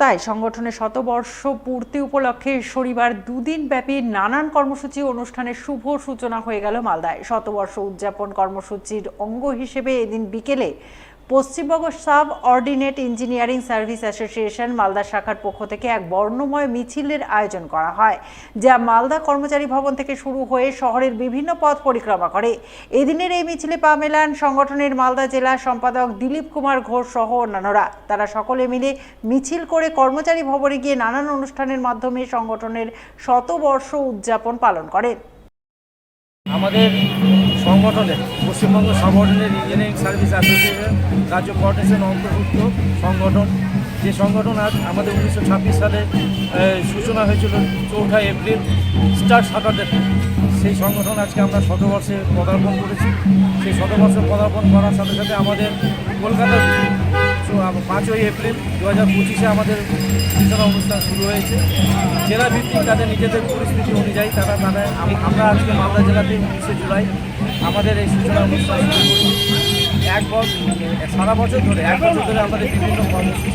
তাই সংগঠনের শতবর্ষ পূর্তি উপলক্ষে শনিবার দুদিন ব্যাপী নানান কর্মসূচি অনুষ্ঠানের শুভ সূচনা হয়ে গেল মালদায়। শতবর্ষ উদযাপন কর্মসূচির অঙ্গ হিসেবে এদিন বিকেলে Paschimbanga subordinate engineering service association Malda শাখার পক্ষ থেকে এক বর্ণময় মিছিলের আয়োজন করা হয়, যা মালদা কর্মচারী ভবন থেকে শুরু হয়ে শহরের বিভিন্ন পথ পরিক্রমা করে। এদিনের এই মিছিলে পা মেলান সংগঠনের মালদা জেলা সম্পাদক দিলীপ কুমার ঘোষ সহ অন্যান্যরা। তারা সকলে মিলে মিছিল করে কর্মচারী ভবনে গিয়ে নানান অনুষ্ঠানের মাধ্যমে সংগঠনের শতবর্ষ উদযাপন পালন করেন। আমাদের সংগঠনের পশ্চিমবঙ্গ সংগঠনের ইঞ্জিনিয়ারিং সার্ভিস অ্যাসোসিয়েশন রাজ্য কোঅর্ডিনেশন অন্তর্ভুক্ত সংগঠন। যে সংগঠন আজ আমাদের উনিশশো ছাব্বিশ সালে সূচনা হয়েছিল চৌঠা এপ্রিল, স্টার সাটারডে সেই সংগঠন আজকে আমরা শতবর্ষে পদার্পণ করেছি। সেই শতবর্ষে পদার্পণ করার সাথে সাথে আমাদের কলকাতার পাঁচই এপ্রিল দু হাজার পঁচিশে আমাদের সূচনা অনুষ্ঠান শুরু হয়েছে জেলা ভিত্তিক তাদের নিজেদের পরিস্থিতি অনুযায়ী তারা আম- আমরা আজকে মালদা জেলাতে উনিশে জুলাই আমাদের এই সূচনা অনুষ্ঠান এক বছর সারা বছর ধরে এক বছর ধরে আমাদের বিভিন্ন কর্মসূচি।